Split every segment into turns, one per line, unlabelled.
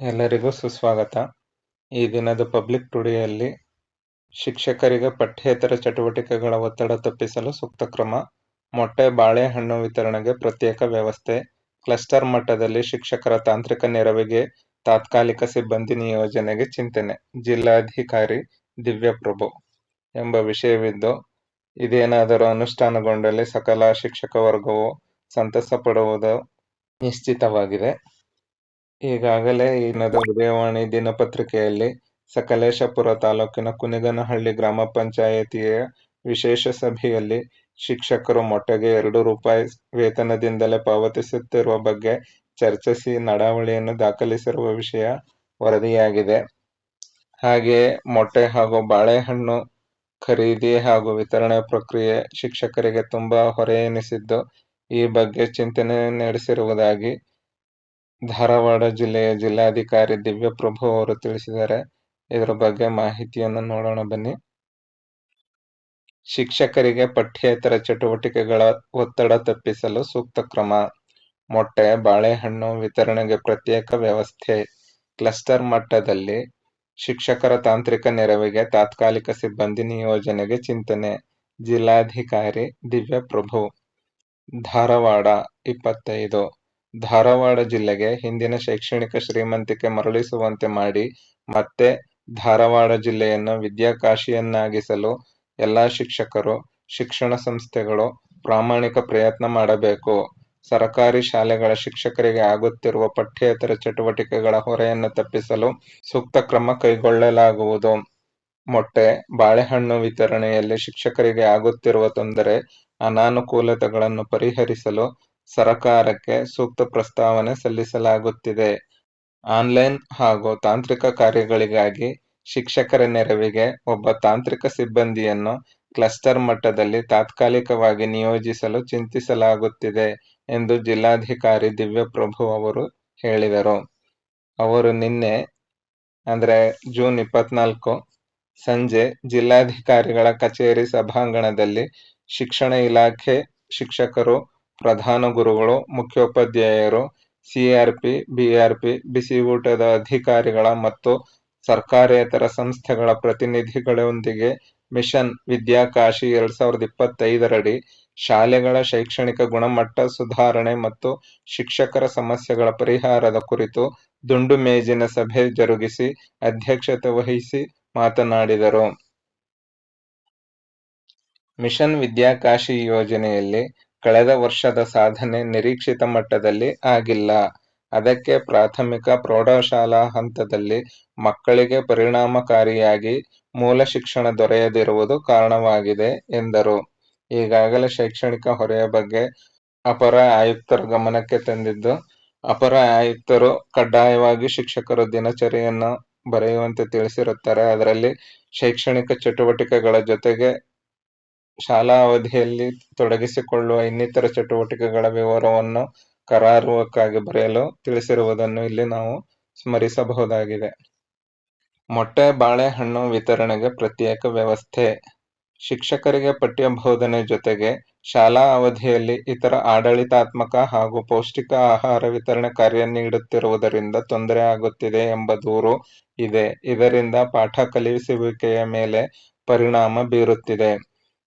ಎಲ್ಲರಿಗೂ ಸುಸ್ವಾಗತ. ಈ ದಿನದ ಪಬ್ಲಿಕ್ ಟುಡೇಯಲ್ಲಿ ಶಿಕ್ಷಕರಿಗೆ ಪಠ್ಯೇತರ ಚಟುವಟಿಕೆಗಳ ಒತ್ತಡ ತಪ್ಪಿಸಲು ಸೂಕ್ತ ಕ್ರಮ, ಮೊಟ್ಟೆ, ಬಾಳೆಹಣ್ಣು ವಿತರಣೆಗೆ ಪ್ರತ್ಯೇಕ ವ್ಯವಸ್ಥೆ, ಕ್ಲಸ್ಟರ್ ಮಟ್ಟದಲ್ಲಿ ಶಿಕ್ಷಕರ ತಾಂತ್ರಿಕ ನೆರವಿಗೆ ತಾತ್ಕಾಲಿಕ ಸಿಬ್ಬಂದಿ ನಿಯೋಜನೆಗೆ ಚಿಂತನೆ ಜಿಲ್ಲಾಧಿಕಾರಿ ದಿವ್ಯಪ್ರಭು ಎಂಬ ವಿಷಯವಿದ್ದು, ಇದೇನಾದರೂ ಅನುಷ್ಠಾನಗೊಂಡಲ್ಲಿ ಸಕಲ ಶಿಕ್ಷಕ ವರ್ಗವು ಸಂತಸ ಪಡುವುದು ನಿಶ್ಚಿತವಾಗಿದೆ. ಈಗಾಗಲೇ ಈ ನದ ಉದಯವಾಣಿ ದಿನಪತ್ರಿಕೆಯಲ್ಲಿ ಸಕಲೇಶಪುರ ತಾಲೂಕಿನ ಕುನಿಗನಹಳ್ಳಿ ಗ್ರಾಮ ಪಂಚಾಯತಿಯ ವಿಶೇಷ ಸಭೆಯಲ್ಲಿ ಶಿಕ್ಷಕರು ಮೊಟ್ಟೆಗೆ ಎರಡು ರೂಪಾಯಿ ವೇತನದಿಂದಲೇ ಪಾವತಿಸುತ್ತಿರುವ ಬಗ್ಗೆ ಚರ್ಚಿಸಿ ನಡಾವಳಿಯನ್ನು ದಾಖಲಿಸಿರುವ ವಿಷಯ ವರದಿಯಾಗಿದೆ. ಹಾಗೆಯೇ ಮೊಟ್ಟೆ ಹಾಗೂ ಬಾಳೆಹಣ್ಣು ಖರೀದಿ ಹಾಗೂ ವಿತರಣೆ ಪ್ರಕ್ರಿಯೆ ಶಿಕ್ಷಕರಿಗೆ ತುಂಬಾ ಹೊರೆ ಎನಿಸಿದ್ದು, ಈ ಬಗ್ಗೆ ಚಿಂತನೆ ನಡೆಸಿರುವುದಾಗಿ ಧಾರವಾಡ ಜಿಲ್ಲೆಯ ಜಿಲ್ಲಾಧಿಕಾರಿ ದಿವ್ಯಪ್ರಭು ಅವರು ತಿಳಿಸಿದ್ದಾರೆ. ಇದರ ಬಗ್ಗೆ ಮಾಹಿತಿಯನ್ನು ನೋಡೋಣ ಬನ್ನಿ. ಶಿಕ್ಷಕರಿಗೆ ಪಠ್ಯೇತರ ಚಟುವಟಿಕೆಗಳ ಒತ್ತಡ ತಪ್ಪಿಸಲು ಸೂಕ್ತ ಕ್ರಮ, ಮೊಟ್ಟೆ, ಬಾಳೆಹಣ್ಣು ವಿತರಣೆಗೆ ಪ್ರತ್ಯೇಕ ವ್ಯವಸ್ಥೆ, ಕ್ಲಸ್ಟರ್ ಮಟ್ಟದಲ್ಲಿ ಶಿಕ್ಷಕರ ತಾಂತ್ರಿಕ ನೆರವಿಗೆ ತಾತ್ಕಾಲಿಕ ಸಿಬ್ಬಂದಿ ನಿಯೋಜನೆಗೆ ಚಿಂತನೆ. ಜಿಲ್ಲಾಧಿಕಾರಿ ದಿವ್ಯಪ್ರಭು, ಧಾರವಾಡ ಇಪ್ಪತ್ತೈದು. ಧಾರವಾಡ ಜಿಲ್ಲೆಗೆ ಹಿಂದಿನ ಶೈಕ್ಷಣಿಕ ಶ್ರೀಮಂತಿಕೆ ಮರಳಿಸುವಂತೆ ಮಾಡಿ ಮತ್ತೆ ಧಾರವಾಡ ಜಿಲ್ಲೆಯನ್ನು ವಿದ್ಯಾಕಾಶಿಯನ್ನಾಗಿಸಲು ಎಲ್ಲಾ ಶಿಕ್ಷಕರು, ಶಿಕ್ಷಣ ಸಂಸ್ಥೆಗಳು ಪ್ರಾಮಾಣಿಕ ಪ್ರಯತ್ನ ಮಾಡಬೇಕು. ಸರಕಾರಿ ಶಾಲೆಗಳ ಶಿಕ್ಷಕರಿಗೆ ಆಗುತ್ತಿರುವ ಪಠ್ಯೇತರ ಚಟುವಟಿಕೆಗಳ ಹೊರೆಯನ್ನು ತಪ್ಪಿಸಲು ಸೂಕ್ತ ಕ್ರಮ ಕೈಗೊಳ್ಳಲಾಗುವುದು. ಮೊಟ್ಟೆ, ಬಾಳೆಹಣ್ಣು ವಿತರಣೆಯಲ್ಲಿ ಶಿಕ್ಷಕರಿಗೆ ಆಗುತ್ತಿರುವ ತೊಂದರೆ, ಅನಾನುಕೂಲತೆಗಳನ್ನು ಪರಿಹರಿಸಲು ಸರಕಾರಕ್ಕೆ ಸೂಕ್ತ ಪ್ರಸ್ತಾವನೆ ಸಲ್ಲಿಸಲಾಗುತ್ತಿದೆ. ಆನ್ಲೈನ್ ಹಾಗೂ ತಾಂತ್ರಿಕ ಕಾರ್ಯಗಳಿಗಾಗಿ ಶಿಕ್ಷಕರ ನೆರವಿಗೆ ಒಬ್ಬ ತಾಂತ್ರಿಕ ಸಿಬ್ಬಂದಿಯನ್ನು ಕ್ಲಸ್ಟರ್ ಮಟ್ಟದಲ್ಲಿ ತಾತ್ಕಾಲಿಕವಾಗಿ ನಿಯೋಜಿಸಲು ಚಿಂತಿಸಲಾಗುತ್ತಿದೆ ಎಂದು ಜಿಲ್ಲಾಧಿಕಾರಿ ದಿವ್ಯಪ್ರಭು ಅವರು ಹೇಳಿದರು. ಅವರು ನಿನ್ನೆ ಅಂದ್ರೆ ಜೂನ್ ಇಪ್ಪತ್ನಾಲ್ಕು ಸಂಜೆ ಜಿಲ್ಲಾಧಿಕಾರಿಗಳ ಕಚೇರಿ ಸಭಾಂಗಣದಲ್ಲಿ ಶಿಕ್ಷಣ ಇಲಾಖೆ ಶಿಕ್ಷಕರು, ಪ್ರಧಾನ ಗುರುಗಳು, ಮುಖ್ಯೋಪಾಧ್ಯಾಯರು, ಸಿಆರ್ಪಿ, ಬಿಆರ್ಪಿ, ಬಿಸಿಯೂಟದ ಅಧಿಕಾರಿಗಳ ಮತ್ತು ಸರ್ಕಾರೇತರ ಸಂಸ್ಥೆಗಳ ಪ್ರತಿನಿಧಿಗಳೊಂದಿಗೆ ಮಿಷನ್ ವಿದ್ಯಾಕಾಶಿ ಎರಡ್ ಸಾವಿರದ ಇಪ್ಪತ್ತೈದರಡಿ ಶಾಲೆಗಳ ಶೈಕ್ಷಣಿಕ ಗುಣಮಟ್ಟ ಸುಧಾರಣೆ ಮತ್ತು ಶಿಕ್ಷಕರ ಸಮಸ್ಯೆಗಳ ಪರಿಹಾರದ ಕುರಿತು ದುಂಡು ಮೇಜಿನ ಸಭೆ ಜರುಗಿಸಿ ಅಧ್ಯಕ್ಷತೆ ವಹಿಸಿ ಮಾತನಾಡಿದರು. ಮಿಷನ್ ವಿದ್ಯಾಕಾಶಿ ಯೋಜನೆಯಲ್ಲಿ ಕಳೆದ ವರ್ಷದ ಸಾಧನೆ ನಿರೀಕ್ಷಿತ ಮಟ್ಟದಲ್ಲಿ ಆಗಿಲ್ಲ. ಅದಕ್ಕೆ ಪ್ರಾಥಮಿಕ, ಪ್ರೌಢಶಾಲಾ ಹಂತದಲ್ಲಿ ಮಕ್ಕಳಿಗೆ ಪರಿಣಾಮಕಾರಿಯಾಗಿ ಮೂಲ ಶಿಕ್ಷಣ ದೊರೆಯದಿರುವುದು ಕಾರಣವಾಗಿದೆ ಎಂದರು. ಈಗಾಗಲೇ ಶೈಕ್ಷಣಿಕ ಹೊರೆಯ ಬಗ್ಗೆ ಅಪರ ಆಯುಕ್ತರ ಗಮನಕ್ಕೆ ತಂದಿದ್ದು, ಅಪರ ಆಯುಕ್ತರು ಕಡ್ಡಾಯವಾಗಿ ಶಿಕ್ಷಕರು ದಿನಚರಿಯನ್ನು ಬರೆಯುವಂತೆ ತಿಳಿಸಿರುತ್ತಾರೆ. ಅದರಲ್ಲಿ ಶೈಕ್ಷಣಿಕ ಚಟುವಟಿಕೆಗಳ ಜೊತೆಗೆ ಶಾಲಾ ಅವಧಿಯಲ್ಲಿ ತೊಡಗಿಸಿಕೊಳ್ಳುವ ಇನ್ನಿತರ ಚಟುವಟಿಕೆಗಳ ವಿವರವನ್ನು ಕರಾರುವಕ್ಕಾಗಿ ಬರೆಯಲು ತಿಳಿಸಿರುವುದನ್ನು ಇಲ್ಲಿ ನಾವು ಸ್ಮರಿಸಬಹುದಾಗಿದೆ. ಮೊಟ್ಟೆ, ಬಾಳೆಹಣ್ಣು ವಿತರಣೆಗೆ ಪ್ರತ್ಯೇಕ ವ್ಯವಸ್ಥೆ ಶಿಕ್ಷಕರಿಗೆ ಪಠ್ಯ ಬೋಧನೆ ಜೊತೆಗೆ ಶಾಲಾ ಅವಧಿಯಲ್ಲಿ ಇತರ ಆಡಳಿತಾತ್ಮಕ ಹಾಗೂ ಪೌಷ್ಟಿಕ ಆಹಾರ ವಿತರಣೆ ಕಾರ್ಯ ನೀಡುತ್ತಿರುವುದರಿಂದ ತೊಂದರೆ ಆಗುತ್ತಿದೆ ಎಂಬ ದೂರು ಇದೆ. ಇದರಿಂದ ಪಾಠ ಕಲಿಸುವಿಕೆಯ ಮೇಲೆ ಪರಿಣಾಮ ಬೀರುತ್ತಿದೆ.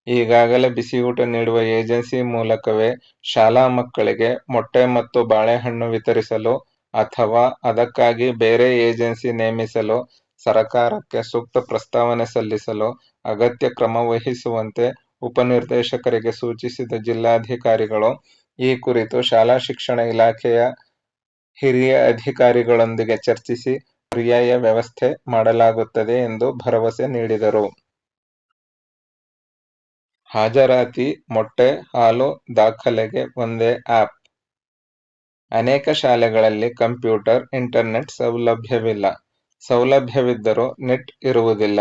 ಈಗಾಗಲೇ ಬಿಸಿಯೂಟ ನೀಡುವ ಏಜೆನ್ಸಿ ಮೂಲಕವೇ ಶಾಲಾ ಮಕ್ಕಳಿಗೆ ಮೊಟ್ಟೆ ಮತ್ತು ಬಾಳೆಹಣ್ಣು ವಿತರಿಸಲು ಅಥವಾ ಅದಕ್ಕಾಗಿ ಬೇರೆ ಏಜೆನ್ಸಿ ನೇಮಿಸಲು ಸರಕಾರಕ್ಕೆ ಸೂಕ್ತ ಪ್ರಸ್ತಾವನೆ ಸಲ್ಲಿಸಲು ಅಗತ್ಯ ಕ್ರಮ ವಹಿಸುವಂತೆ ಉಪನಿರ್ದೇಶಕರಿಗೆ ಸೂಚಿಸಿದ ಜಿಲ್ಲಾಧಿಕಾರಿಗಳು, ಈ ಕುರಿತು ಶಾಲಾ ಶಿಕ್ಷಣ ಇಲಾಖೆಯ ಹಿರಿಯ ಅಧಿಕಾರಿಗಳೊಂದಿಗೆ ಚರ್ಚಿಸಿ ಪರ್ಯಾಯ ವ್ಯವಸ್ಥೆ ಮಾಡಲಾಗುತ್ತದೆ ಎಂದು ಭರವಸೆ ನೀಡಿದರು. ಹಾಜರಾತಿ ಮೊಟ್ಟೆ, ಹಾಲು ದಾಖಲೆಗೆ ಒಂದೇ ಆಪ್ ಅನೇಕ ಶಾಲೆಗಳಲ್ಲಿ ಕಂಪ್ಯೂಟರ್, ಇಂಟರ್ನೆಟ್ ಸೌಲಭ್ಯವಿಲ್ಲ. ಸೌಲಭ್ಯವಿದ್ದರೂ ನೆಟ್ ಇರುವುದಿಲ್ಲ.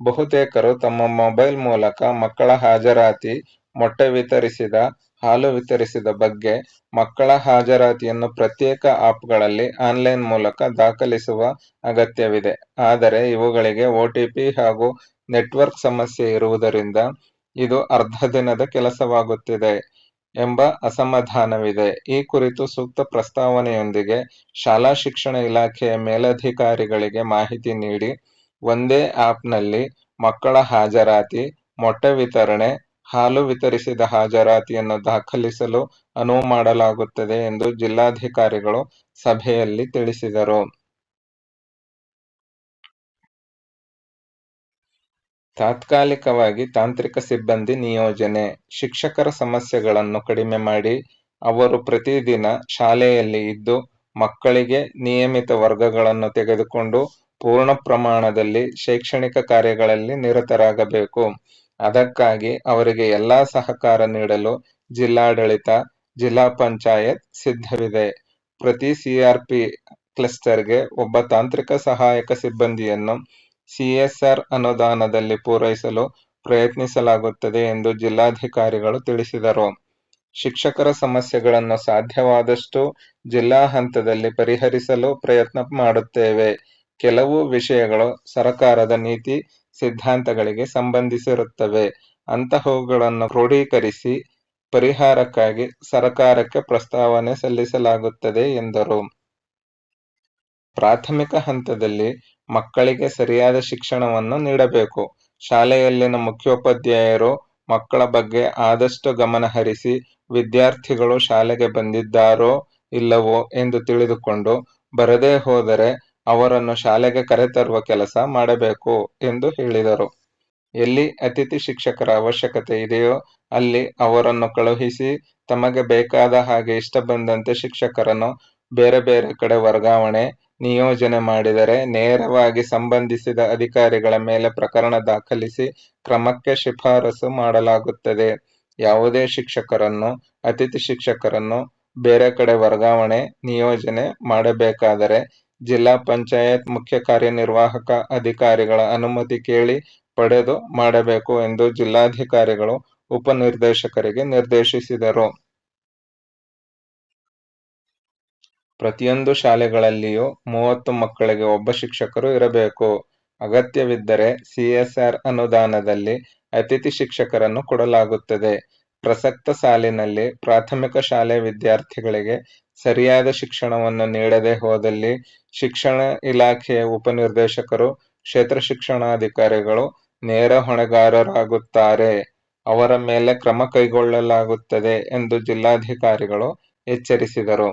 ಬಹುತೇಕರು ತಮ್ಮ ಮೊಬೈಲ್ ಮೂಲಕ ಮಕ್ಕಳ ಹಾಜರಾತಿ, ಮೊಟ್ಟೆ ವಿತರಿಸಿದ, ಹಾಲು ವಿತರಿಸಿದ ಬಗ್ಗೆ ಮಕ್ಕಳ ಹಾಜರಾತಿಯನ್ನು ಪ್ರತ್ಯೇಕ ಆಪ್ಗಳಲ್ಲಿ ಆನ್ಲೈನ್ ಮೂಲಕ ದಾಖಲಿಸುವ ಅಗತ್ಯವಿದೆ. ಆದರೆ ಇವುಗಳಿಗೆ ಒಟಿಪಿ ಹಾಗೂ ನೆಟ್ವರ್ಕ್ ಸಮಸ್ಯೆ ಇರುವುದರಿಂದ ಇದು ಅರ್ಧ ದಿನದ ಕೆಲಸವಾಗುತ್ತಿದೆ. ಎಂಬ ಅಸಮಾಧಾನವಿದೆ. ಈ ಕುರಿತು ಸೂಕ್ತ ಪ್ರಸ್ತಾವನೆಯೊಂದಿಗೆ ಶಾಲಾ ಶಿಕ್ಷಣ ಇಲಾಖೆಯ ಮೇಲಧಿಕಾರಿಗಳಿಗೆ ಮಾಹಿತಿ ನೀಡಿ ಒಂದೇ ಆಪ್ನಲ್ಲಿ ಮಕ್ಕಳ ಹಾಜರಾತಿ, ಮೊಟ್ಟೆ ವಿತರಣೆ, ಹಾಲು ವಿತರಿಸಿದ ಹಾಜರಾತಿಯನ್ನು ದಾಖಲಿಸಲು ಅನುವು ಮಾಡಲಾಗುತ್ತದೆ ಎಂದು ಜಿಲ್ಲಾಧಿಕಾರಿಗಳು ಸಭೆಯಲ್ಲಿ ತಿಳಿಸಿದರು. ತಾತ್ಕಾಲಿಕವಾಗಿ ತಾಂತ್ರಿಕ ಸಿಬ್ಬಂದಿ ನಿಯೋಜನೆ: ಶಿಕ್ಷಕರ ಸಮಸ್ಯೆಗಳನ್ನು ಕಡಿಮೆ ಮಾಡಿ ಅವರು ಪ್ರತಿದಿನ ಶಾಲೆಯಲ್ಲಿ ಇದ್ದು ಮಕ್ಕಳಿಗೆ ನಿಯಮಿತ ವರ್ಗಗಳನ್ನು ತೆಗೆದುಕೊಂಡು ಪೂರ್ಣ ಪ್ರಮಾಣದಲ್ಲಿ ಶೈಕ್ಷಣಿಕ ಕಾರ್ಯಗಳಲ್ಲಿ ನಿರತರಾಗಬೇಕು. ಅದಕ್ಕಾಗಿ ಅವರಿಗೆ ಎಲ್ಲಾ ಸಹಕಾರ ನೀಡಲು ಜಿಲ್ಲಾಡಳಿತ, ಜಿಲ್ಲಾ ಪಂಚಾಯತ್ ಸಿದ್ಧವಿದೆ. ಪ್ರತಿ ಸಿಆರ್ಪಿ ಕ್ಲಸ್ಟರ್ಗೆ ಒಬ್ಬ ತಾಂತ್ರಿಕ ಸಹಾಯಕ ಸಿಬ್ಬಂದಿಯನ್ನು ಸಿಎಸ್ಆರ್ ಅನುದಾನದಲ್ಲಿ ಪೂರೈಸಲು ಪ್ರಯತ್ನಿಸಲಾಗುತ್ತದೆ ಎಂದು ಜಿಲ್ಲಾಧಿಕಾರಿಗಳು ತಿಳಿಸಿದರು. ಶಿಕ್ಷಕರ ಸಮಸ್ಯೆಗಳನ್ನು ಸಾಧ್ಯವಾದಷ್ಟು ಜಿಲ್ಲಾ ಹಂತದಲ್ಲಿ ಪರಿಹರಿಸಲು ಪ್ರಯತ್ನ ಮಾಡುತ್ತೇವೆ. ಕೆಲವು ವಿಷಯಗಳು ಸರಕಾರದ ನೀತಿ, ಸಿದ್ಧಾಂತಗಳಿಗೆ ಸಂಬಂಧಿಸಿರುತ್ತವೆ. ಅಂತಹವುಗಳನ್ನು ಕ್ರೋಢೀಕರಿಸಿ ಪರಿಹಾರಕ್ಕಾಗಿ ಸರಕಾರಕ್ಕೆ ಪ್ರಸ್ತಾವನೆ ಸಲ್ಲಿಸಲಾಗುತ್ತದೆ ಎಂದರು. ಪ್ರಾಥಮಿಕ ಹಂತದಲ್ಲಿ ಮಕ್ಕಳಿಗೆ ಸರಿಯಾದ ಶಿಕ್ಷಣವನ್ನು ನೀಡಬೇಕು. ಶಾಲೆಯಲ್ಲಿನ ಮುಖ್ಯೋಪಾಧ್ಯಾಯರು ಮಕ್ಕಳ ಬಗ್ಗೆ ಆದಷ್ಟು ಗಮನ ಹರಿಸಿ ವಿದ್ಯಾರ್ಥಿಗಳು ಶಾಲೆಗೆ ಬಂದಿದ್ದಾರೋ ಇಲ್ಲವೋ ಎಂದು ತಿಳಿದುಕೊಂಡು ಬರದೇ ಹೋದರೆ ಅವರನ್ನು ಶಾಲೆಗೆ ಕರೆತರುವ ಕೆಲಸ ಮಾಡಬೇಕು ಎಂದು ಹೇಳಿದರು. ಎಲ್ಲಿ ಅತಿಥಿ ಶಿಕ್ಷಕರ ಅವಶ್ಯಕತೆ ಇದೆಯೋ ಅಲ್ಲಿ ಅವರನ್ನು ಕಳುಹಿಸಿ ತಮಗೆ ಬೇಕಾದ ಹಾಗೆ ಇಷ್ಟ ಬಂದಂತೆ ಶಿಕ್ಷಕರನ್ನು ಬೇರೆ ಬೇರೆ ಕಡೆ ವರ್ಗಾವಣೆ, ನಿಯೋಜನೆ ಮಾಡಿದರೆ ನೇರವಾಗಿ ಸಂಬಂಧಿಸಿದ ಅಧಿಕಾರಿಗಳ ಮೇಲೆ ಪ್ರಕರಣ ದಾಖಲಿಸಿ ಕ್ರಮಕ್ಕೆ ಶಿಫಾರಸು ಮಾಡಲಾಗುತ್ತದೆ. ಯಾವುದೇ ಶಿಕ್ಷಕರನ್ನು, ಅತಿಥಿ ಶಿಕ್ಷಕರನ್ನು ಬೇರೆ ಕಡೆ ವರ್ಗಾವಣೆ, ನಿಯೋಜನೆ ಮಾಡಬೇಕಾದರೆ ಜಿಲ್ಲಾ ಪಂಚಾಯತ್ ಮುಖ್ಯ ಕಾರ್ಯನಿರ್ವಾಹಕ ಅಧಿಕಾರಿಗಳ ಅನುಮತಿ ಕೇಳಿ ಪಡೆದು ಮಾಡಬೇಕು ಎಂದು ಜಿಲ್ಲಾಧಿಕಾರಿಗಳು ಉಪ ನಿರ್ದೇಶಕರಿಗೆ ನಿರ್ದೇಶಿಸಿದರು. ಪ್ರತಿಯೊಂದು ಶಾಲೆಗಳಲ್ಲಿಯೂ ಮೂವತ್ತು ಮಕ್ಕಳಿಗೆ ಒಬ್ಬ ಶಿಕ್ಷಕರು ಇರಬೇಕು. ಅಗತ್ಯವಿದ್ದರೆ ಸಿಎಸ್ಆರ್ ಅನುದಾನದಲ್ಲಿ ಅತಿಥಿ ಶಿಕ್ಷಕರನ್ನು ಕೊಡಲಾಗುತ್ತದೆ. ಪ್ರಸಕ್ತ ಸಾಲಿನಲ್ಲಿ ಪ್ರಾಥಮಿಕ ಶಾಲೆ ವಿದ್ಯಾರ್ಥಿಗಳಿಗೆ ಸರಿಯಾದ ಶಿಕ್ಷಣವನ್ನು ನೀಡದೇ ಹೋದಲ್ಲಿ ಶಿಕ್ಷಣ ಇಲಾಖೆಯ ಉಪ ನಿರ್ದೇಶಕರು, ಕ್ಷೇತ್ರ ಶಿಕ್ಷಣಾಧಿಕಾರಿಗಳು ನೇರ ಹೊಣೆಗಾರರಾಗುತ್ತಾರೆ. ಅವರ ಮೇಲೆ ಕ್ರಮ ಕೈಗೊಳ್ಳಲಾಗುತ್ತದೆ ಎಂದು ಜಿಲ್ಲಾಧಿಕಾರಿಗಳು ಎಚ್ಚರಿಸಿದರು.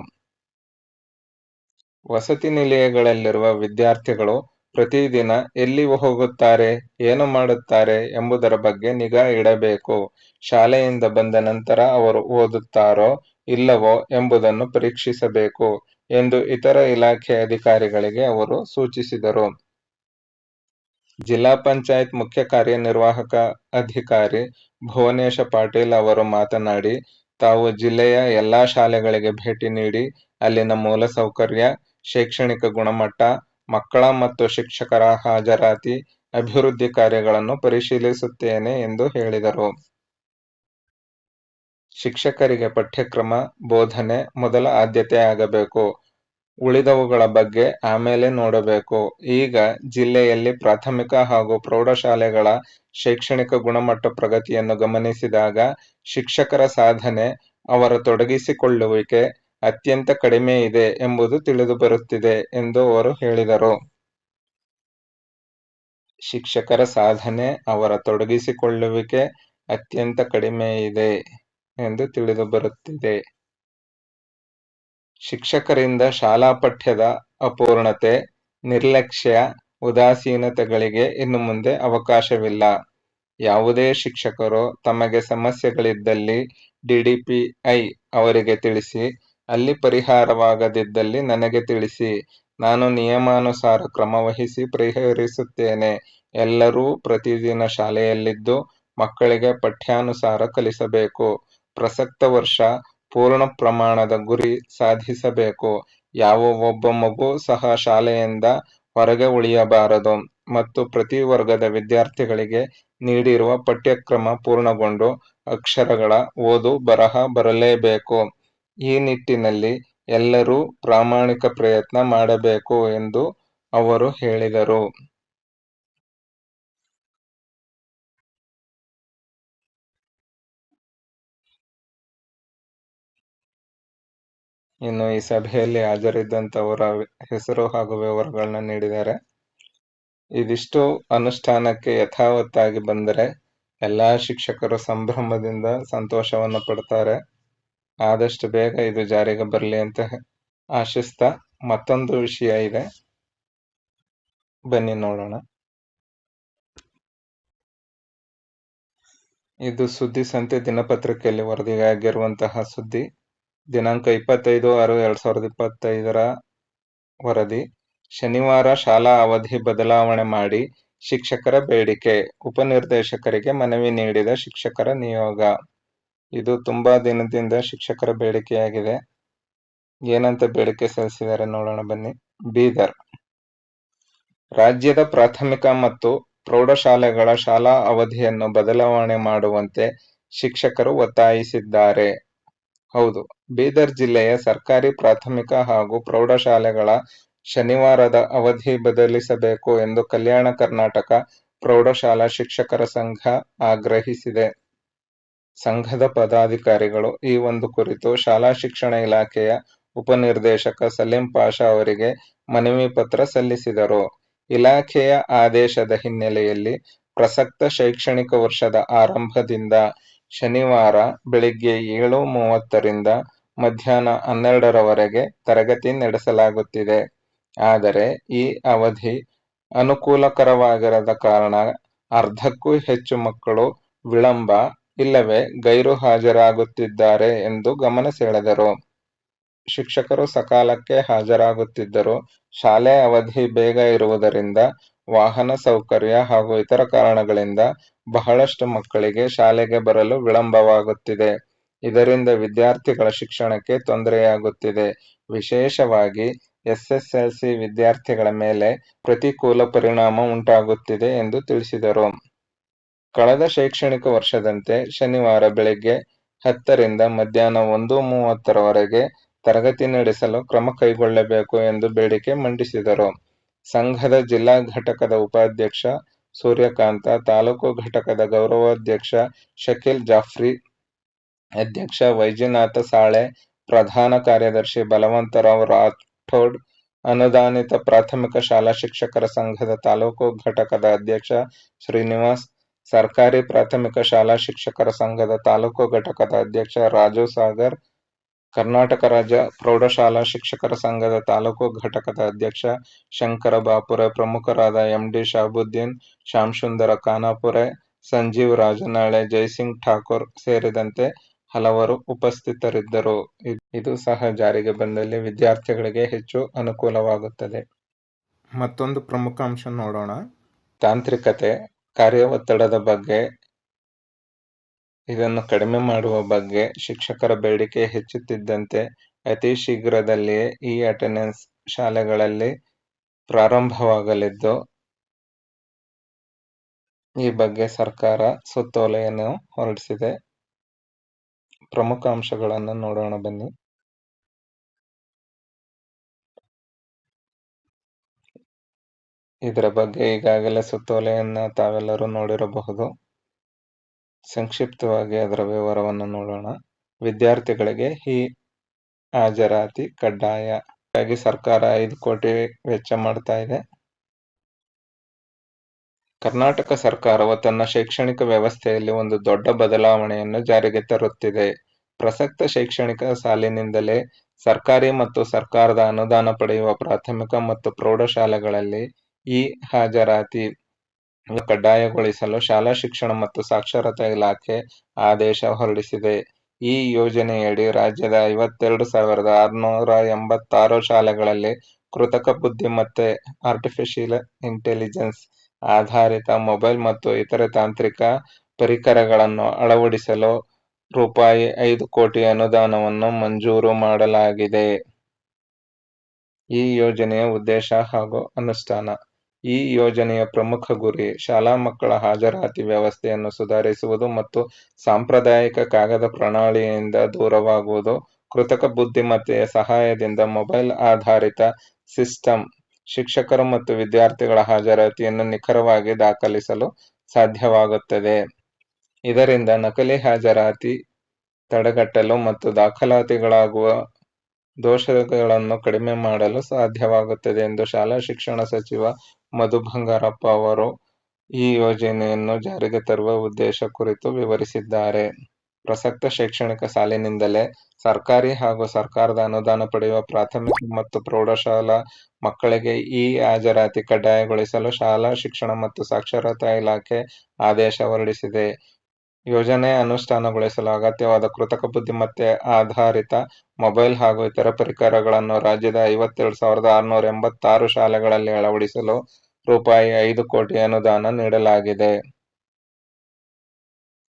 ವಸತಿ ನಿಲಯಗಳಲ್ಲಿರುವ ವಿದ್ಯಾರ್ಥಿಗಳು ಪ್ರತಿದಿನ ಎಲ್ಲಿ ಹೋಗುತ್ತಾರೆ, ಏನು ಮಾಡುತ್ತಾರೆ ಎಂಬುದರ ಬಗ್ಗೆ ನಿಗಾ ಇಡಬೇಕು. ಶಾಲೆಯಿಂದ ಬಂದ ನಂತರ ಅವರು ಓದುತ್ತಾರೋ ಇಲ್ಲವೋ ಎಂಬುದನ್ನು ಪರೀಕ್ಷಿಸಬೇಕು ಎಂದು ಇತರ ಇಲಾಖೆ ಅಧಿಕಾರಿಗಳಿಗೆ ಅವರು ಸೂಚಿಸಿದರು. ಜಿಲ್ಲಾ ಪಂಚಾಯತ್ ಮುಖ್ಯ ಕಾರ್ಯನಿರ್ವಾಹಕ ಅಧಿಕಾರಿ ಭುವನೇಶ ಪಾಟೀಲ್ ಅವರು ಮಾತನಾಡಿ, ತಾವು ಜಿಲ್ಲೆಯ ಎಲ್ಲಾ ಶಾಲೆಗಳಿಗೆ ಭೇಟಿ ನೀಡಿ ಅಲ್ಲಿನ ಮೂಲಸೌಕರ್ಯ, ಶೈಕ್ಷಣಿಕ ಗುಣಮಟ್ಟ, ಮಕ್ಕಳ ಮತ್ತು ಶಿಕ್ಷಕರ ಹಾಜರಾತಿ, ಅಭಿವೃದ್ಧಿ ಕಾರ್ಯಗಳನ್ನು ಪರಿಶೀಲಿಸುತ್ತೇನೆ ಎಂದು ಹೇಳಿದರು. ಶಿಕ್ಷಕರಿಗೆ ಪಠ್ಯಕ್ರಮ, ಬೋಧನೆ ಮೊದಲ ಆದ್ಯತೆಯಾಗಬೇಕು. ಉಳಿದವುಗಳ ಬಗ್ಗೆ ಆಮೇಲೆ ನೋಡಬೇಕು. ಈಗ ಜಿಲ್ಲೆಯಲ್ಲಿ ಪ್ರಾಥಮಿಕ ಹಾಗೂ ಪ್ರೌಢಶಾಲೆಗಳ ಶೈಕ್ಷಣಿಕ ಗುಣಮಟ್ಟ ಪ್ರಗತಿಯನ್ನು ಗಮನಿಸಿದಾಗ ಶಿಕ್ಷಕರ ಸಾಧನೆ, ಅವರ ತೊಡಗಿಸಿಕೊಳ್ಳುವಿಕೆ ಅತ್ಯಂತ ಕಡಿಮೆ ಇದೆ ಎಂಬುದು ತಿಳಿದುಬರುತ್ತಿದೆ ಎಂದು ಅವರು ಹೇಳಿದರು. ಶಿಕ್ಷಕರ ಸಾಧನೆ, ಅವರ ತೊಡಗಿಸಿಕೊಳ್ಳುವಿಕೆ ಅತ್ಯಂತ ಕಡಿಮೆ ಇದೆ ಎಂದು ತಿಳಿದುಬರುತ್ತಿದೆ. ಶಿಕ್ಷಕರಿಂದ ಶಾಲಾ ಪಠ್ಯದ ಅಪೂರ್ಣತೆ, ನಿರ್ಲಕ್ಷ್ಯ, ಉದಾಸೀನತೆಗಳಿಗೆ ಇನ್ನು ಮುಂದೆ ಅವಕಾಶವಿಲ್ಲ. ಯಾವುದೇ ಶಿಕ್ಷಕರು ತಮಗೆ ಸಮಸ್ಯೆಗಳಿದ್ದಲ್ಲಿ ಡಿಡಿಪಿಐ ಅವರಿಗೆ ತಿಳಿಸಿ, ಅಲ್ಲಿ ಪರಿಹಾರವಾಗದಿದ್ದಲ್ಲಿ ನನಗೆ ತಿಳಿಸಿ. ನಾನು ನಿಯಮಾನುಸಾರ ಕ್ರಮ ವಹಿಸಿ ಪರಿಹರಿಸುತ್ತೇನೆ. ಎಲ್ಲರೂ ಪ್ರತಿದಿನ ಶಾಲೆಯಲ್ಲಿದ್ದು ಮಕ್ಕಳಿಗೆ ಪಠ್ಯಾನುಸಾರ ಕಲಿಸಬೇಕು. ಪ್ರಸಕ್ತ ವರ್ಷ ಪೂರ್ಣ ಪ್ರಮಾಣದ ಗುರಿ ಸಾಧಿಸಬೇಕು. ಯಾವ ಒಬ್ಬ ಮಗು ಸಹ ಶಾಲೆಯಿಂದ ಹೊರಗೆ ಉಳಿಯಬಾರದು ಮತ್ತು ಪ್ರತಿ ವರ್ಗದ ವಿದ್ಯಾರ್ಥಿಗಳಿಗೆ ನೀಡಿರುವ ಪಠ್ಯಕ್ರಮ ಪೂರ್ಣಗೊಂಡು ಅಕ್ಷರಗಳ ಓದು ಬರಹ ಬರಲೇಬೇಕು. ಈ ನಿಟ್ಟಿನಲ್ಲಿ ಎಲ್ಲರೂ ಪ್ರಾಮಾಣಿಕ ಪ್ರಯತ್ನ ಮಾಡಬೇಕು ಎಂದು ಅವರು ಹೇಳಿದರು. ಇನ್ನು ಈ ಸಭೆಯಲ್ಲಿ ಹಾಜರಿದ್ದಂಥವರ ಹೆಸರು ಹಾಗೂ ವಿವರಗಳನ್ನ ನೀಡಿದ್ದಾರೆ ಇದಿಷ್ಟು ಅನುಷ್ಠಾನಕ್ಕೆ ಯಥಾವತ್ತಾಗಿ ಬಂದರೆ ಎಲ್ಲಾ ಶಿಕ್ಷಕರು ಸಂಭ್ರಮದಿಂದ ಸಂತೋಷವನ್ನು ಪಡ್ತಾರೆ ಆದಷ್ಟು ಬೇಗ ಇದು ಜಾರಿಗೆ ಬರಲಿ ಅಂತ ಆಶಿಸ್ತಾ ಮತ್ತೊಂದು ವಿಷಯ ಇದೆ. ಬನ್ನಿ ನೋಡೋಣ. ಇದು ಸುದ್ದಿ ಸಂತೆ ದಿನಪತ್ರಿಕೆಯಲ್ಲಿ ವರದಿಯಾಗಿರುವಂತಹ ಸುದ್ದಿ. ದಿನಾಂಕ ಇಪ್ಪತ್ತೈದು ಆರು ಎರಡ್ ಸಾವಿರದ ಇಪ್ಪತ್ತೈದರ ವರದಿ. ಶನಿವಾರ ಶಾಲಾ ಅವಧಿ ಬದಲಾವಣೆ ಮಾಡಿ ಶಿಕ್ಷಕರ ಬೇಡಿಕೆ. ಉಪನಿರ್ದೇಶಕರಿಗೆ ಮನವಿ ನೀಡಿದ ಶಿಕ್ಷಕರ ನಿಯೋಗ. ಇದು ತುಂಬಾ ದಿನದಿಂದ ಶಿಕ್ಷಕರ ಬೇಡಿಕೆಯಾಗಿದೆ. ಏನಂತ ಬೇಡಿಕೆ ಸಲ್ಲಿಸಿದ್ದಾರೆ ನೋಡೋಣ ಬನ್ನಿ. ಬೀದರ್. ರಾಜ್ಯದ ಪ್ರಾಥಮಿಕ ಮತ್ತು ಪ್ರೌಢಶಾಲೆಗಳ ಶಾಲಾ ಅವಧಿಯನ್ನು ಬದಲಾವಣೆ ಮಾಡುವಂತೆ ಶಿಕ್ಷಕರು ಒತ್ತಾಯಿಸಿದ್ದಾರೆ. ಹೌದು, ಬೀದರ್ ಜಿಲ್ಲೆಯ ಸರ್ಕಾರಿ ಪ್ರಾಥಮಿಕ ಹಾಗೂ ಪ್ರೌಢಶಾಲೆಗಳ ಶನಿವಾರದ ಅವಧಿ ಬದಲಿಸಬೇಕು ಎಂದು ಕಲ್ಯಾಣ ಕರ್ನಾಟಕ ಪ್ರೌಢಶಾಲಾ ಶಿಕ್ಷಕರ ಸಂಘ ಆಗ್ರಹಿಸಿದೆ. ಸಂಘದ ಪದಾಧಿಕಾರಿಗಳು ಈ ಒಂದು ಕುರಿತು ಶಾಲಾ ಶಿಕ್ಷಣ ಇಲಾಖೆಯ ಉಪನಿರ್ದೇಶಕ ಸಲೀಂ ಪಾಷಾ ಅವರಿಗೆ ಮನವಿ ಪತ್ರ ಸಲ್ಲಿಸಿದರು. ಇಲಾಖೆಯ ಆದೇಶದ ಹಿನ್ನೆಲೆಯಲ್ಲಿ ಪ್ರಸಕ್ತ ಶೈಕ್ಷಣಿಕ ವರ್ಷದ ಆರಂಭದಿಂದ ಶನಿವಾರ ಬೆಳಿಗ್ಗೆ ಏಳು ಮೂವತ್ತರಿಂದ ಮಧ್ಯಾಹ್ನ ಹನ್ನೆರಡರವರೆಗೆ ತರಗತಿ ನಡೆಸಲಾಗುತ್ತಿದೆ. ಆದರೆ ಈ ಅವಧಿ ಅನುಕೂಲಕರವಾಗಿರದ ಕಾರಣ ಅರ್ಧಕ್ಕೂ ಹೆಚ್ಚು ಮಕ್ಕಳು ವಿಳಂಬ ಇಲ್ಲವೇ ಗೈರು ಹಾಜರಾಗುತ್ತಿದ್ದಾರೆ ಎಂದು ಗಮನ ಸೆಳೆದರು ಶಿಕ್ಷಕರು ಸಕಾಲಕ್ಕೆ ಹಾಜರಾಗುತ್ತಿದ್ದರು ಶಾಲೆ ಅವಧಿ ಬೇಗ ಇರುವುದರಿಂದ ವಾಹನ ಸೌಕರ್ಯ ಹಾಗೂ ಇತರ ಕಾರಣಗಳಿಂದ ಬಹಳಷ್ಟು ಮಕ್ಕಳಿಗೆ ಶಾಲೆಗೆ ಬರಲು ವಿಳಂಬವಾಗುತ್ತಿದೆ. ಇದರಿಂದ ವಿದ್ಯಾರ್ಥಿಗಳ ಶಿಕ್ಷಣಕ್ಕೆ ತೊಂದರೆಯಾಗುತ್ತಿದೆ. ವಿಶೇಷವಾಗಿ ಎಸ್ಎಸ್ಎಲ್ಸಿ ವಿದ್ಯಾರ್ಥಿಗಳ ಮೇಲೆ ಪ್ರತಿಕೂಲ ಪರಿಣಾಮ ಉಂಟಾಗುತ್ತಿದೆ ಎಂದು ತಿಳಿಸಿದರು. ಕಳೆದ ಶೈಕ್ಷಣಿಕ ವರ್ಷದಂತೆ ಶನಿವಾರ ಬೆಳಗ್ಗೆ ಹತ್ತರಿಂದ ಮಧ್ಯಾಹ್ನ ಒಂದು ಮೂವತ್ತರವರೆಗೆ ತರಗತಿ ನಡೆಸಲು ಕ್ರಮ ಕೈಗೊಳ್ಳಬೇಕು ಎಂದು ಬೇಡಿಕೆ ಮಂಡಿಸಿದರು. ಸಂಘದ ಜಿಲ್ಲಾ ಘಟಕದ ಉಪಾಧ್ಯಕ್ಷ ಸೂರ್ಯಕಾಂತ, ತಾಲೂಕು ಘಟಕದ ಗೌರವಾಧ್ಯಕ್ಷ ಶಕೀಲ್ ಜಾಫ್ರಿ, ಅಧ್ಯಕ್ಷ ವೈಜನಾಥ ಸಾಳೆ, ಪ್ರಧಾನ ಕಾರ್ಯದರ್ಶಿ ಬಲವಂತರಾವ್ ರಾಠೋಡ್ ಅನುದಾನಿತ ಪ್ರಾಥಮಿಕ ಶಾಲಾ ಶಿಕ್ಷಕರ ಸಂಘದ ತಾಲೂಕು ಘಟಕದ ಅಧ್ಯಕ್ಷ ಶ್ರೀನಿವಾಸ್ ಸರ್ಕಾರಿ ಪ್ರಾಥಮಿಕ ಶಾಲಾ ಶಿಕ್ಷಕರ ಸಂಘದ ತಾಲೂಕು ಘಟಕದ ಅಧ್ಯಕ್ಷ ರಾಜು ಸಾಗರ್ ಕರ್ನಾಟಕ ರಾಜ್ಯ ಪ್ರೌಢಶಾಲಾ ಶಿಕ್ಷಕರ ಸಂಘದ ತಾಲೂಕು ಘಟಕದ ಅಧ್ಯಕ್ಷ ಶಂಕರ ಬಾಪುರೆ ಪ್ರಮುಖರಾದ ಎಂಡಿ ಶಾಬುದ್ದೀನ್ ಶಾಂಶುಂದರ ಖಾನಾಪುರೆ ಸಂಜೀವ್ ರಾಜನಾಳೆ ಜಯಸಿಂಗ್ ಠಾಕೂರ್ ಸೇರಿದಂತೆ ಹಲವರು ಉಪಸ್ಥಿತರಿದ್ದರು. ಇದು ಸಹ ಜಾರಿಗೆ ಬಂದಲ್ಲಿ ವಿದ್ಯಾರ್ಥಿಗಳಿಗೆ ಹೆಚ್ಚು ಅನುಕೂಲವಾಗುತ್ತದೆ. ಮತ್ತೊಂದು ಪ್ರಮುಖ ಅಂಶ ನೋಡೋಣ. ತಾಂತ್ರಿಕತೆ ಕಾರ್ಯ ಒತ್ತಡದ ಬಗ್ಗೆ, ಇದನ್ನು ಕಡಿಮೆ ಮಾಡುವ ಬಗ್ಗೆ ಶಿಕ್ಷಕರ ಬೇಡಿಕೆ ಹೆಚ್ಚುತ್ತಿದ್ದಂತೆ, ಅತಿ ಶೀಘ್ರದಲ್ಲಿಯೇ ಈ ಅಟೆಂಡೆನ್ಸ್ ಶಾಲೆಗಳಲ್ಲಿ ಪ್ರಾರಂಭವಾಗಲಿದ್ದು, ಈ ಬಗ್ಗೆ ಸರ್ಕಾರ ಸುತ್ತೋಲೆಯನ್ನು ಹೊರಡಿಸಿದೆ. ಪ್ರಮುಖ ಅಂಶಗಳನ್ನು ನೋಡೋಣ ಬನ್ನಿ. ಇದರ ಬಗ್ಗೆ ಈಗಾಗಲೇ ಸುತ್ತೋಲೆಯನ್ನ ತಾವೆಲ್ಲರೂ ನೋಡಿರಬಹುದು. ಸಂಕ್ಷಿಪ್ತವಾಗಿ ಅದರ ವಿವರವನ್ನು ನೋಡೋಣ. ವಿದ್ಯಾರ್ಥಿಗಳಿಗೆ ಈ ಹಾಜರಾತಿ ಕಡ್ಡಾಯ. ಹಾಗಾಗಿ ಸರ್ಕಾರ ಐದು ಕೋಟಿ ವೆಚ್ಚ ಮಾಡ್ತಾ ಇದೆ. ಕರ್ನಾಟಕ ಸರ್ಕಾರವು ತನ್ನ ಶೈಕ್ಷಣಿಕ ವ್ಯವಸ್ಥೆಯಲ್ಲಿ ಒಂದು ದೊಡ್ಡ ಬದಲಾವಣೆಯನ್ನು ಜಾರಿಗೆ ತರುತ್ತಿದೆ. ಪ್ರಸಕ್ತ ಶೈಕ್ಷಣಿಕ ಸಾಲಿನಿಂದಲೇ ಸರ್ಕಾರಿ ಮತ್ತು ಸರ್ಕಾರದ ಅನುದಾನ ಪಡೆಯುವ ಪ್ರಾಥಮಿಕ ಮತ್ತು ಪ್ರೌಢಶಾಲೆಗಳಲ್ಲಿ ಈ ಹಾಜರಾತಿ ಕಡ್ಡಾಯಗೊಳಿಸಲು ಶಾಲಾ ಶಿಕ್ಷಣ ಮತ್ತು ಸಾಕ್ಷರತಾ ಇಲಾಖೆ ಆದೇಶ ಹೊರಡಿಸಿದೆ. ಈ ಯೋಜನೆಯಡಿ ರಾಜ್ಯದ ಐವತ್ತೆರಡು ಸಾವಿರದ ಆರುನೂರ ಎಂಬತ್ತಾರು ಶಾಲೆಗಳಲ್ಲಿ ಕೃತಕ ಬುದ್ಧಿಮತ್ತೆ ಆರ್ಟಿಫಿಷಿಯಲ್ ಇಂಟೆಲಿಜೆನ್ಸ್ ಆಧಾರಿತ ಮೊಬೈಲ್ ಮತ್ತು ಇತರೆ ತಾಂತ್ರಿಕ ಪರಿಕರಗಳನ್ನು ಅಳವಡಿಸಲು ರೂಪಾಯಿ ಐದು ಕೋಟಿ ಅನುದಾನವನ್ನು ಮಂಜೂರು ಮಾಡಲಾಗಿದೆ. ಈ ಯೋಜನೆಯ ಉದ್ದೇಶ ಹಾಗೂ ಅನುಷ್ಠಾನ ಈ ಯೋಜನೆಯ ಪ್ರಮುಖ ಗುರಿ ಶಾಲಾ ಮಕ್ಕಳ ಹಾಜರಾತಿ ವ್ಯವಸ್ಥೆಯನ್ನು ಸುಧಾರಿಸುವುದು ಮತ್ತು ಸಾಂಪ್ರದಾಯಿಕ ಕಾಗದ ಪ್ರಣಾಳಿಯಿಂದ ದೂರವಾಗುವುದು, ಕೃತಕ ಬುದ್ಧಿಮತ್ತೆಯ ಸಹಾಯದಿಂದ ಮೊಬೈಲ್ ಆಧಾರಿತ ಸಿಸ್ಟಮ್ ಶಿಕ್ಷಕರು ಮತ್ತು ವಿದ್ಯಾರ್ಥಿಗಳ ಹಾಜರಾತಿಯನ್ನು ನಿಖರವಾಗಿ ದಾಖಲಿಸಲು ಸಾಧ್ಯವಾಗುತ್ತದೆ. ಇದರಿಂದ ನಕಲಿ ಹಾಜರಾತಿ ತಡೆಗಟ್ಟಲು ಮತ್ತು ದಾಖಲಾತಿಗಳಾಗುವ ದೋಷಗಳನ್ನು ಕಡಿಮೆ ಮಾಡಲು ಸಾಧ್ಯವಾಗುತ್ತದೆ ಎಂದು ಶಾಲಾ ಶಿಕ್ಷಣ ಸಚಿವ ಮಧು ಬಂಗಾರಪ್ಪ ಅವರು ಈ ಯೋಜನೆಯನ್ನು ಜಾರಿಗೆ ತರುವ ಉದ್ದೇಶ ಕುರಿತು ವಿವರಿಸಿದ್ದಾರೆ. ಪ್ರಸಕ್ತ ಶೈಕ್ಷಣಿಕ ಸಾಲಿನಿಂದಲೇ ಸರ್ಕಾರಿ ಹಾಗೂ ಸರ್ಕಾರದ ಅನುದಾನ ಪಡೆಯುವ ಪ್ರಾಥಮಿಕ ಮತ್ತು ಪ್ರೌಢಶಾಲಾ ಮಕ್ಕಳಿಗೆ ಈ ಹಾಜರಾತಿ ಕಡ್ಡಾಯಗೊಳಿಸಲು ಶಾಲಾ ಶಿಕ್ಷಣ ಮತ್ತು ಸಾಕ್ಷರತಾ ಇಲಾಖೆ ಆದೇಶ ಹೊರಡಿಸಿದೆ. ಯೋಜನೆ ಅನುಷ್ಠಾನಗೊಳಿಸಲು ಅಗತ್ಯವಾದ ಕೃತಕ ಬುದ್ಧಿಮತ್ತೆ ಆಧಾರಿತ ಮೊಬೈಲ್ ಹಾಗೂ ಇತರ ಪರಿಕರಗಳನ್ನು ರಾಜ್ಯದ ಐವತ್ತೇಳು ಸಾವಿರದ ಆರುನೂರ ಎಂಬತ್ತಾರು ಶಾಲೆಗಳಲ್ಲಿ ಅಳವಡಿಸಲು ರೂಪಾಯಿ ಐದು ಕೋಟಿ ಅನುದಾನ ನೀಡಲಾಗಿದೆ.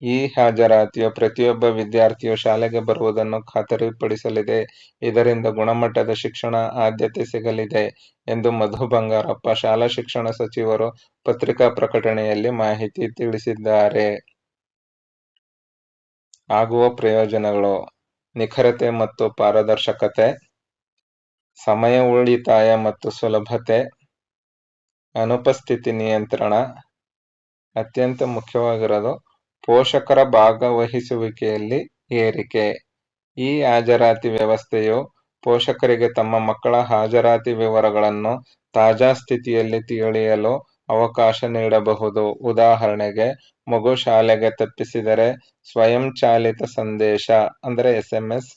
ಈ ಹಾಜರಾತಿಯು ಪ್ರತಿಯೊಬ್ಬ ವಿದ್ಯಾರ್ಥಿಯು ಶಾಲೆಗೆ ಬರುವುದನ್ನು ಖಾತರಿಪಡಿಸಲಿದೆ. ಇದರಿಂದ ಗುಣಮಟ್ಟದ ಶಿಕ್ಷಣ ಆದ್ಯತೆ ಸಿಗಲಿದೆ ಎಂದು ಮಧು ಬಂಗಾರಪ್ಪ, ಶಾಲಾ ಶಿಕ್ಷಣ ಸಚಿವರು ಪತ್ರಿಕಾ ಪ್ರಕಟಣೆಯಲ್ಲಿ ಮಾಹಿತಿ ತಿಳಿಸಿದ್ದಾರೆ. ಆಗುವ ಪ್ರಯೋಜನಗಳು ನಿಖರತೆ ಮತ್ತು ಪಾರದರ್ಶಕತೆ, ಸಮಯ ಉಳಿತಾಯ ಮತ್ತು ಸುಲಭತೆ, ಅನುಪಸ್ಥಿತಿ ನಿಯಂತ್ರಣ, ಅತ್ಯಂತ ಮುಖ್ಯವಾಗಿರೋದು ಪೋಷಕರ ಭಾಗವಹಿಸುವಿಕೆಯಲ್ಲಿ ಏರಿಕೆ. ಈ ಹಾಜರಾತಿ ವ್ಯವಸ್ಥೆಯು ಪೋಷಕರಿಗೆ ತಮ್ಮ ಮಕ್ಕಳ ಹಾಜರಾತಿ ವಿವರಗಳನ್ನು ತಾಜಾ ಸ್ಥಿತಿಯಲ್ಲಿ ತಿಳಿಯಲು ಅವಕಾಶ ನೀಡಬಹುದು. ಉದಾಹರಣೆಗೆ, ಮಗು ಶಾಲೆಗೆ ತಪ್ಪಿಸಿದರೆ ಸ್ವಯಂಚಾಲಿತ ಸಂದೇಶ ಅಂದರೆ ಎಸ್ಎಂಎಸ್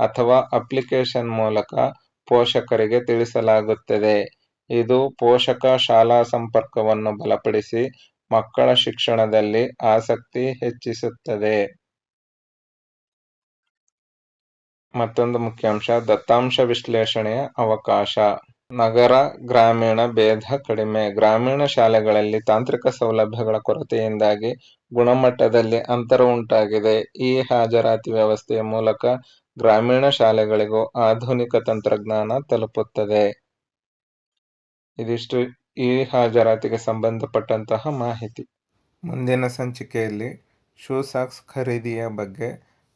ಅಥವಾ ಅಪ್ಲಿಕೇಶನ್ ಮೂಲಕ ಪೋಷಕರಿಗೆ ತಿಳಿಸಲಾಗುತ್ತದೆ. ಇದು ಪೋಷಕ-ಶಾಲಾ ಸಂಪರ್ಕವನ್ನು ಬಲಪಡಿಸಿ ಮಕ್ಕಳ ಶಿಕ್ಷಣದಲ್ಲಿ ಆಸಕ್ತಿ ಹೆಚ್ಚಿಸುತ್ತದೆ. ಮತ್ತೊಂದು ಮುಖ್ಯಾಂಶ ದತ್ತಾಂಶ ವಿಶ್ಲೇಷಣೆಯ ಅವಕಾಶ. ನಗರ-ಗ್ರಾಮೀಣ ಭೇದ ಕಡಿಮೆ. ಗ್ರಾಮೀಣ ಶಾಲೆಗಳಲ್ಲಿ ತಾಂತ್ರಿಕ ಸೌಲಭ್ಯಗಳ ಕೊರತೆಯಿಂದಾಗಿ ಗುಣಮಟ್ಟದಲ್ಲಿ ಅಂತರ ಉಂಟಾಗಿದೆ. ಈ ಹಾಜರಾತಿ ವ್ಯವಸ್ಥೆಯ ಮೂಲಕ ಗ್ರಾಮೀಣ ಶಾಲೆಗಳಿಗೂ ಆಧುನಿಕ ತಂತ್ರಜ್ಞಾನ ತಲುಪುತ್ತದೆ. ಇದಿಷ್ಟು ಈ ಹಾಜರಾತಿಗೆ ಸಂಬಂಧಪಟ್ಟಂತಹ ಮಾಹಿತಿ. ಮುಂದಿನ ಸಂಚಿಕೆಯಲ್ಲಿ ಶೂ ಸಾಕ್ಸ್ ಖರೀದಿಯ ಬಗ್ಗೆ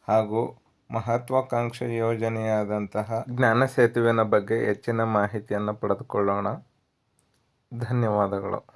ಹಾಗೂ ಮಹತ್ವಾಕಾಂಕ್ಷೆ ಯೋಜನೆಯಾದಂತಹ ಜ್ಞಾನ ಸೇತುವಿನ ಬಗ್ಗೆ ಹೆಚ್ಚಿನ ಮಾಹಿತಿಯನ್ನು ಪಡೆದುಕೊಳ್ಳೋಣ. ಧನ್ಯವಾದಗಳು.